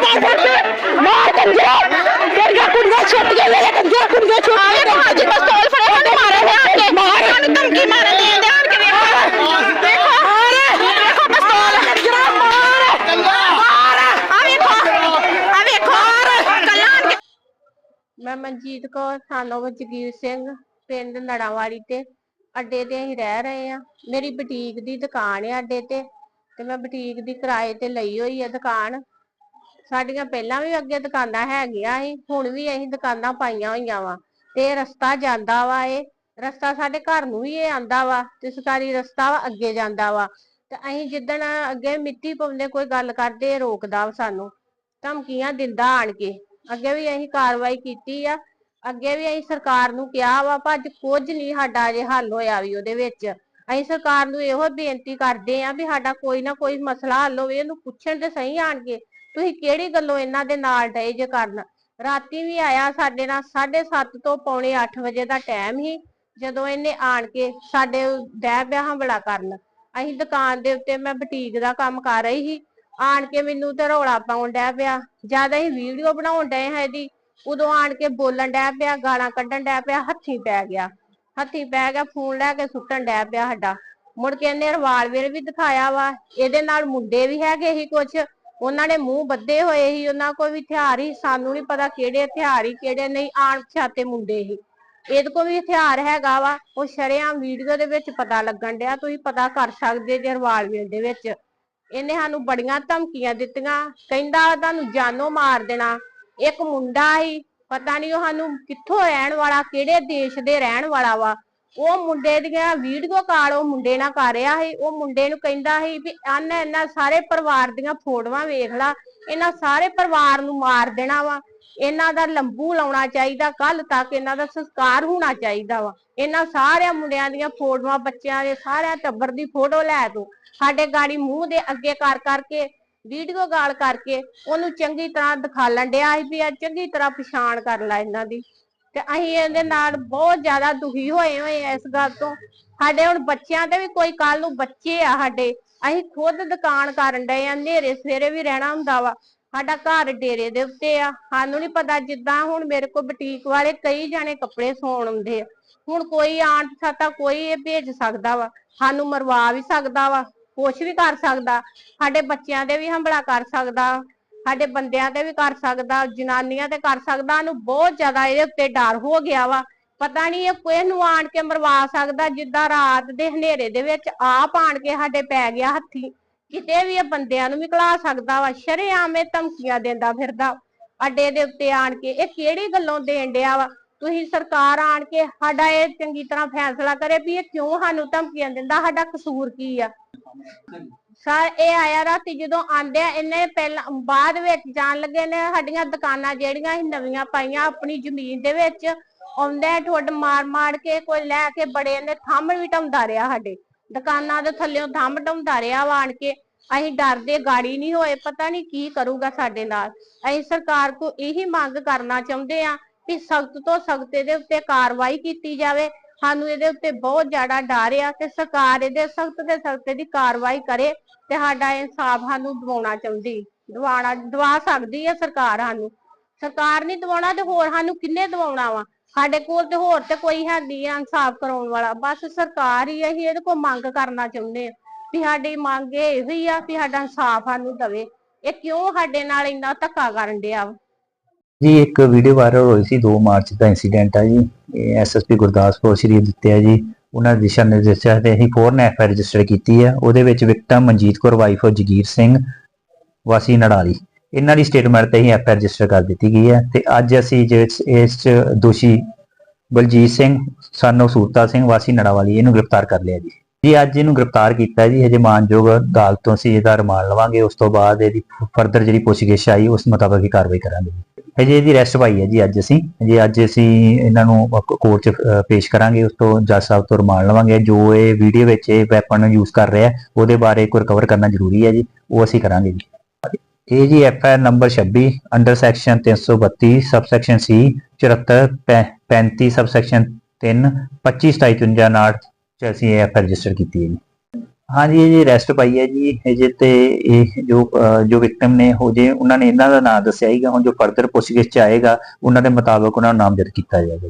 ਮਾਰ ਫੜ ਮਾਰ ਕੰਜਰਾ ਤੇਰੀਆਂ ਕੁੜੀਆਂ ਛੋਟੀਆਂ ਮੇਰੇ ਕੰਜਰਾ ਕੁੜੀਆਂ ਛੋਟੀਆਂ ਨੇ ਹਾਂਜੀ ਪਿਸਤੌਲ ਫੜੇ ਸਾਨੂੰ ਮਾਰੇ ਨੇ ਆਣ ਕੇ ਮਾਰ ਸਾਨੂੰ ਧਮਕੀ ਮਾਰਨ ਦੇ ਦੇ ਆਣ ਕੇ ਦੇਖੋ ਮਾਰ ਦੇਖੋ ਪਿਸਤੌਲ ਕੰਜਰਾ ਮਾਰ ਮਾਰ ਆ ਵੇਖੋ ਆ ਵੇਖੋ ਕੱਲਾ ਆਣ ਮੈਂ ਮਨਜੀਤ ਕੌਰ, ਸਾਨੂੰ ਜਗੀਰ ਸਿੰਘ, ਪਿੰਡ ਨੜਾਵਾਲੀ ਤੇ। ਅੱਡੇ ਤੇ ਅਸੀਂ ਰਹਿ ਰਹੇ ਆ ਮੇਰੀ ਬੁਟੀਕ ਦੀ ਦੁਕਾਨ ਹੈ ਅੱਡੇ ਤੇ। ਤੇ ਮੈਂ ਬੁਟੀਕ ਦੀ ਕਿਰਾਏ ਤੇ ਲਈ ਹੋਈ ਹੈ ਦੁਕਾਨ। ਸਾਡੀਆਂ ਪਹਿਲਾਂ ਵੀ ਅੱਗੇ ਦੁਕਾਨਾਂ ਹੈਗੀਆਂ ਸੀ, ਹੁਣ ਵੀ ਅਸੀਂ ਦੁਕਾਨਾਂ ਪਾਈਆਂ ਹੋਈਆਂ ਵਾ। ਤੇ ਰਸਤਾ ਜਾਂਦਾ ਵਾ ਇਹ, ਰਸਤਾ ਸਾਡੇ ਘਰ ਨੂੰ ਵੀ ਇਹ ਆਂਦਾ ਵਾ, ਤੇ ਸਰਕਾਰੀ ਰਸਤਾ ਵਾ ਅੱਗੇ ਜਾਂਦਾ ਵਾ। ਤੇ ਅਸੀਂ ਜਿੱਦਣ ਅੱਗੇ ਮਿੱਟੀ ਪਾਉਂਦੇ, ਕੋਈ ਗੱਲ ਕਰਦੇ ਰੋਕਦਾ ਵਾ ਸਾਨੂੰ। ਧਮਕੀਆਂ ਦਿੰਦਾ ਆਣ ਕੇ। ਅੱਗੇ ਵੀ ਅਸੀਂ ਕਾਰਵਾਈ ਕੀਤੀ ਆ। ਅੱਗੇ ਵੀ ਅਸੀਂ ਸਰਕਾਰ ਨੂੰ ਕਿਹਾ ਵਾ, ਪਰ ਅੱਜ ਕੁਝ ਨਹੀਂ ਸਾਡਾ ਅਜੇ ਹੱਲ ਹੋਇਆ ਵੀ ਉਹਦੇ ਵਿੱਚ। ਅਸੀਂ ਸਰਕਾਰ ਨੂੰ ਇਹੋ ਬੇਨਤੀ ਕਰਦੇ ਆ ਵੀ ਸਾਡਾ ਕੋਈ ਨਾ ਕੋਈ ਮਸਲਾ ਹੱਲ ਹੋਵੇ ਇਹਨੂੰ ਪੁੱਛਣ ਤੇ ਸਹੀ ਆਣ ਕੇ। ਤੁਸੀਂ ਕਿਹੜੀ ਗੱਲੋਂ ਇਹਨਾਂ ਦੇ ਨਾਲ ਡਏ ਜੇ ਕਰਨ? ਰਾਤੀ ਵੀ ਆਇਆ ਸਾਡੇ ਨਾਲ 7:30 ਤੋਂ ਪੌਣੇ 8 ਵਜੇ ਦਾ ਟਾਈਮ ਹੀ ਜਦੋਂ ਇਹਨੇ ਆਣ ਕੇ ਸਾਡੇ ਡੈ ਪਿਆ ਹਮਲਾ ਕਰਨ। ਅਸੀਂ ਦੁਕਾਨ ਦੇ ਉੱਤੇ ਮੈਂ ਬੁਟੀਕ ਦਾ ਕੰਮ ਕਰ ਰਹੀ ਸੀ, ਆਣ ਕੇ ਮੈਨੂੰ ਤੇ ਰੌਲਾ ਪਾਉਣ ਡੈ ਪਿਆ। ਜਦ ਅਸੀਂ ਵੀਡੀਓ ਬਣਾਉਣ ਡਏ ਹਾਂ ਇਹਦੀ, ਉਦੋਂ ਆਣ ਕੇ ਬੋਲਣ ਡੈ ਪਿਆ, ਗਾਲਾਂ ਕੱਢਣ ਡੈ ਪਿਆ, ਹੱਥੀ ਪੈ ਗਿਆ। ਹੱਥੀ ਪੈ ਗਿਆ, ਫੋਨ ਲੈ ਕੇ ਸੁੱਟਣ ਡੈ ਪਿਆ ਸਾਡਾ। ਮੁੜ ਕੇ ਇਹਨੇ ਰਿਵਾਲਵਰ ਵੀ ਦਿਖਾਇਆ ਵਾ, ਇਹਦੇ ਨਾਲ ਮੁੰਡੇ ਵੀ ਹੈਗੇ ਸੀ ਕੁਛ। ਉਹਨਾਂ ਨੇ ਮੂੰਹ ਬੱਧੇ ਹੋਏ ਸੀ, ਉਹਨਾਂ ਕੋਲ ਵੀ ਹਥਿਆਰ ਹੀ ਸਾਨੂੰ ਨਹੀਂ ਪਤਾ ਕਿਹੜੇ ਹਥਿਆਰ ਹੀ ਕਿਹੜੇ ਨਹੀਂ, ਆਣ ਛਾਤੇ ਮੁੰਡੇ ਸੀ। ਇਹਦੇ ਕੋਲ ਵੀ ਹਥਿਆਰ ਹੈਗਾ ਵਾ, ਉਹ ਸ਼ਰੇਆਮ ਵੀਡੀਓ ਦੇ ਵਿੱਚ ਪਤਾ ਲੱਗਣ ਡਿਆ, ਤੁਸੀਂ ਪਤਾ ਕਰ ਸਕਦੇ ਜੇ ਰਿਵਾਲਵਰ ਦੇ ਵਿੱਚ। ਇਹਨੇ ਸਾਨੂੰ ਬੜੀਆਂ ਧਮਕੀਆਂ ਦਿੱਤੀਆਂ, ਕਹਿੰਦਾ ਤੁਹਾਨੂੰ ਜਾਨੋਂ ਮਾਰ ਦੇਣਾ। ਇੱਕ ਮੁੰਡਾ ਸੀ, ਪਤਾ ਨਹੀਂ ਉਹ ਸਾਨੂੰ ਕਿੱਥੋਂ ਰਹਿਣ ਵਾਲਾ, ਕਿਹੜੇ ਦੇਸ਼ ਦੇ ਰਹਿਣ ਵਾਲਾ ਵਾ। ਉਹ ਮੁੰਡੇ ਦੀਆਂ ਵੀਡੀਓ ਕਾਲ ਉਹ ਮੁੰਡੇ ਨਾਲ ਕਰ ਰਿਹਾ ਸੀ, ਉਹ ਮੁੰਡੇ ਨੂੰ ਕਹਿੰਦਾ ਸੀ ਵੀ ਅੰਨ ਇਹਨਾਂ ਸਾਰੇ ਪਰਿਵਾਰ ਦੀਆਂ ਫੋਟੋਆਂ ਵੇਖ ਲਾ, ਇਹਨਾਂ ਸਾਰੇ ਪਰਿਵਾਰ ਨੂੰ ਮਾਰ ਦੇਣਾ ਵਾ, ਇਹਨਾਂ ਦਾ ਲੰਬੂ ਲਾਉਣਾ ਚਾਹੀਦਾ ਕੱਲ ਤੱਕ ਇਹਨਾਂ ਦਾ ਸੰਸਕਾਰ ਹੋਣਾ ਚਾਹੀਦਾ ਵਾ, ਇਹਨਾਂ ਸਾਰਿਆਂ ਮੁੰਡਿਆਂ ਦੀਆਂ ਫੋਟੋਆਂ, ਬੱਚਿਆਂ ਦੇ ਸਾਰਿਆਂ ਟੱਬਰ ਦੀ ਫੋਟੋ ਲੈ ਦੋ ਸਾਡੇ ਗਾੜੀ ਮੂੰਹ ਦੇ ਅੱਗੇ ਕਰ ਕਰਕੇ, ਵੀਡੀਓ ਗਾਲ ਕਰਕੇ ਉਹਨੂੰ ਚੰਗੀ ਤਰ੍ਹਾਂ ਦਿਖਾਲਣ ਡਿਆ ਸੀ ਵੀ ਆ ਚੰਗੀ ਤਰ੍ਹਾਂ ਪਛਾਣ ਕਰ ਲੈ ਇਹਨਾਂ ਦੀ। ਤੇ ਅਸੀਂ ਇਹਦੇ ਨਾਲ ਬਹੁਤ ਜ਼ਿਆਦਾ ਦੁਖੀ ਹੋਏ ਹੋਏ ਆ ਇਸ ਗੱਲ ਤੋਂ। ਸਾਡੇ ਹੁਣ ਬੱਚਿਆਂ ਤੇ ਵੀ ਕੋਈ ਕੱਲ ਨੂੰ ਬੱਚੇ ਆ ਸਾਡੇ, ਅਸੀਂ ਖੁਦ ਦੁਕਾਨ ਕਰਨ ਡਏ ਆ, ਹਨੇਰੇ ਸਵੇਰੇ ਵੀ ਰਹਿਣਾ ਹੁੰਦਾ ਵਾ। ਸਾਡਾ ਘਰ ਡੇਰੇ ਦੇ ਉੱਤੇ ਆ। ਸਾਨੂੰ ਨਹੀਂ ਪਤਾ ਜਿੱਦਾਂ ਹੁਣ ਮੇਰੇ ਕੋਲ ਬੁਟੀਕ ਵਾਲੇ ਕਈ ਜਾਣੇ ਕੱਪੜੇ ਸੌਣ ਆਉਂਦੇ ਆ। ਹੁਣ ਕੋਈ ਆਣ ਛਾਤਾ ਕੋਈ ਇਹ ਭੇਜ ਸਕਦਾ ਵਾ। ਸਾਨੂੰ ਮਰਵਾ ਵੀ ਸਕਦਾ ਵਾ, ਕੁਛ ਵੀ ਕਰ ਸਕਦਾ। ਸਾਡੇ ਬੱਚਿਆਂ ਦੇ ਵੀ ਹਮਲਾ ਕਰ ਸਕਦਾ। ਸਾਡੇ ਬੰਦਿਆਂ ਤੇ ਵੀ ਕਰ ਸਕਦਾ, ਜਨਾਨੀਆਂ ਤੇ ਕਰ ਸਕਦਾ ਸਾਨੂੰ ਬਹੁਤ ਜ਼ਿਆਦਾ ਇਹਦੇ ਉੱਤੇ ਡਰ ਹੋ ਗਿਆ ਵਾ। ਪਤਾ ਨਹੀਂ ਇਹ ਕੋਈ ਨੂੰ ਆਣ ਕੇ ਮਰਵਾ ਸਕਦਾ, ਜਿੱਦਾਂ ਰਾਤ ਦੇ ਹਨੇਰੇ ਦੇ ਵਿੱਚ ਆਪ ਆਣ ਕੇ ਸਾਡੇ ਪੈ ਗਿਆ ਹੱਥੀ। ਕਿਤੇ ਵੀ ਇਹ ਬੰਦਿਆਂ ਨੂੰ ਵੀ ਕਲਾ ਸਕਦਾ ਵਾ, ਸ਼ਰੇਆਮ ਇਹ ਧਮਕੀਆਂ ਦਿੰਦਾ ਫਿਰਦਾ। ਅੱਡੇ ਦੇ ਉੱਤੇ ਆਣ ਕੇ ਇਹ ਕਿਹੜੀ ਗੱਲੋਂ ਦੇਣ ਡਿਆ ਵਾ? ਤੁਸੀਂ ਸਰਕਾਰ ਆਣ ਕੇ ਸਾਡਾ ਇਹ ਚੰਗੀ ਤਰ੍ਹਾਂ ਫੈਸਲਾ ਕਰੇ ਵੀ ਇਹ ਕਿਉਂ ਸਾਨੂੰ ਧਮਕੀਆਂ ਦਿੰਦਾ, ਸਾਡਾ ਕਸੂਰ ਕੀ ਆ? ਸਰ ਇਹ ਆਇਆ ਰਾਤੀ ਜਦੋਂ ਆਂਦੇ ਆ, ਇਹਨੇ ਪਹਿਲਾਂ ਬਾਅਦ ਵਿੱਚ ਜਾਣ ਲੱਗੇ ਨੇ ਸਾਡੀਆਂ ਦੁਕਾਨਾਂ ਜਿਹੜੀਆਂ ਸੀ ਨਵੀਆਂ ਪਾਈਆਂ ਆਪਣੀ ਜ਼ਮੀਨ ਦੇ ਵਿੱਚ, ਆਉਂਦਾ ਠੁੱਡ ਮਾਰ ਮਾਰ ਕੇ ਕੋਈ ਲੈ ਕੇ ਬੜੇ ਨੇ ਥੰਮ ਵੀ ਢਾਉਂਦਾ ਰਿਹਾ ਸਾਡੇ। ਦੁਕਾਨਾਂ ਦੇ ਥੱਲੇੋਂ ਥੰਮ ਢਾਉਂਦਾ ਰਿਹਾ ਆਣ ਕੇ। ਅਸੀਂ ਡਰਦੇ ਗਾੜੀ ਨਹੀਂ ਹੋਏ, ਪਤਾ ਨਹੀਂ ਕੀ ਕਰੂਗਾ ਸਾਡੇ ਨਾਲ। ਅਸੀਂ ਸਰਕਾਰ ਕੋ ਇਹੀ ਮੰਗ ਕਰਨਾ ਚਾਹੁੰਦੇ ਆ ਕਿ ਸਖਤ ਤੋਂ ਸਖਤ ਇਹਦੇ ਉੱਤੇ ਕਾਰਵਾਈ ਕੀਤੀ ਜਾਵੇ, ਸਾਨੂੰ ਇਹਦੇ ਉੱਤੇ ਬਹੁਤ ਜ਼ਿਆਦਾ ਡਰ ਆ ਤੇ ਸਰਕਾਰ ਇਹਦੇ ਸਖਤ ਤੇ ਸਖਤ ਦੀ ਕਾਰਵਾਈ ਕਰੇ ਤੇ ਸਾਡਾ ਇਨਸਾਫ ਸਾਨੂੰ ਦਿਵਾਉਣਾ ਚਾਹੁੰਦੀ ਦਿਵਾਣਾ ਦਵਾ ਸਕਦੀ ਹੈ ਸਰਕਾਰ ਸਾਨੂੰ। ਸਰਕਾਰ ਨਹੀਂ ਦਿਵਾਉਣਾ ਤੇ ਹੋਰ ਸਾਨੂੰ ਕਿੰਨੇ ਦਿਵਾਉਣਾ ਵਾ? ਸਾਡੇ ਕੋਲ ਤੇ ਹੋਰ ਤੇ ਕੋਈ ਹੈ ਨਹੀਂ ਆ ਇਨਸਾਫ ਕਰਾਉਣ ਵਾਲਾ। ਬਸ ਸਰਕਾਰ ਹੀ ਅਸੀਂ ਇਹਦੇ ਕੋਲ ਮੰਗ ਕਰਨਾ ਚਾਹੁੰਦੇ ਆ ਵੀ ਸਾਡੀ ਮੰਗ ਇਹ ਹੀ ਆ ਵੀ ਸਾਡਾ ਇਨਸਾਫ ਸਾਨੂੰ ਦਵੇ। ਇਹ ਕਿਉਂ ਸਾਡੇ ਨਾਲ ਇੰਨਾ ਧੱਕਾ ਕਰਨ ਡਿਆ ਵਾ? ਜੀ, ਇੱਕ ਵੀਡੀਓ ਵਾਇਰਲ ਹੋਈ ਸੀ 2 ਮਾਰਚ ਦਾ ਇਨਸੀਡੈਂਟ ਆ ਜੀ। ਇਹ ਐਸਐਸਪੀ ਗੁਰਦਾਸਪੁਰ ਸ਼੍ਰੀ ਦਿੱਤੇ ਆ ਜੀ, ਉਹਨਾਂ ਦੇ ਦਿਸ਼ਾ ਨਿਰਦੇਸ਼ਾਂ ਤੇ ਅਸੀਂ ਫੋਰਨ ਐਫ ਰਜਿਸਟਰ ਕੀਤੀ ਆ। ਉਹਦੇ ਵਿੱਚ victim Manjeet Kaur wife of Jagir Singh, ਵਾਸੀ ਨੜਾਲੀ। ਇਹਨਾਂ ਦੀ ਸਟੇਟਮੈਂਟ ਤੇ ਹੀ ਐਫ ਰਜਿਸਟਰ ਕਰ ਦਿੱਤੀ ਗਈ ਹੈ ਤੇ ਅੱਜ ਅਸੀਂ ਜਿਸ ਇਸ ਚ ਦੋਸ਼ੀ ਬਲਜੀਤ ਸਿੰਘ ਸਾਨੂੰ ਸੂਰਤਾ ਸਿੰਘ, ਵਾਸੀ ਨੜਾਵਾਲੀ, ਇਹਨੂੰ ਗ੍ਰਿਫਤਾਰ ਕਰ ਲਿਆ ਜੀ। ਜੀ, ਅੱਜ ਇਹਨੂੰ ਗ੍ਰਿਫਤਾਰ ਕੀਤਾ ਜੀ। ਹਜੇ ਮਾਨਯੋਗ ਅਦਾਲਤ ਤੋਂ ਅਸੀਂ ਇਹਦਾ ਰਿਮਾਂਡ ਲਵਾਂਗੇ। ਉਸ ਤੋਂ ਬਾਅਦ ਇਹਦੀ ਫਰਦਰ ਜਿਹੜੀ ਪੁੱਛਗਿੱਛ ਆਈ, ਉਸ ਮੁਤਾਬਕ ਹੀ ਕਾਰਵਾਈ ਕਰਾਂਗੇ ਹਜੇ ਇਹਦੀ ਰੈਸਟ ਪਾਈ ਹੈ ਜੀ ਅੱਜ ਅਸੀਂ। ਜੇ ਅੱਜ ਅਸੀਂ ਇਹਨਾਂ ਨੂੰ ਕੋਰਟ 'ਚ ਪੇਸ਼ ਕਰਾਂਗੇ, ਉਸ ਤੋਂ ਜੱਜ ਸਾਹਿਬ ਤੋਂ ਰਿਮਾਂਡ ਲਵਾਂਗੇ। ਜੋ ਇਹ ਵੀਡੀਓ ਵਿੱਚ ਇਹ ਵੈਪਨ ਯੂਜ਼ ਕਰ ਰਿਹਾ, ਉਹਦੇ ਬਾਰੇ ਕੋਈ ਰਿਕਵਰ ਕਰਨਾ ਜ਼ਰੂਰੀ ਹੈ ਜੀ। ਉਹ ਅਸੀਂ ਕਰਾਂਗੇ ਜੀ। ਇਹ ਜੀ F R number 26 under section 332 subsection C 74 35 subsection 3 25 27 59 ਚ ਅਸੀਂ ਇਹ ਐਫ ਰਜਿਸਟਰ ਕੀਤੀ ਹੈ ਜੀ। ਹਾਂਜੀ ਇਹ ਜੀ ਅਰੈਸਟ ਪਾਈ ਹੈ ਜੀ ਇਹ ਜੇ ਤੇ ਇਹ ਜੋ ਅਹ, ਜੋ ਵਿਕਟਮ ਨੇ ਹੋ ਜੇ ਉਹਨਾਂ ਨੇ ਇਹਨਾਂ ਦਾ ਨਾਮ ਦੱਸਿਆ ਹੀਗਾ ਹੁਣ ਜੋ ਫਰਦਰ ਪੁੱਛਗਿੱਛ ਚ ਆਏਗਾ ਉਹਨਾਂ ਦੇ ਮੁਤਾਬਕ ਉਹਨਾਂ ਨੂੰ ਨਾਮਜ਼ਦ ਕੀਤਾ ਜਾਏਗਾ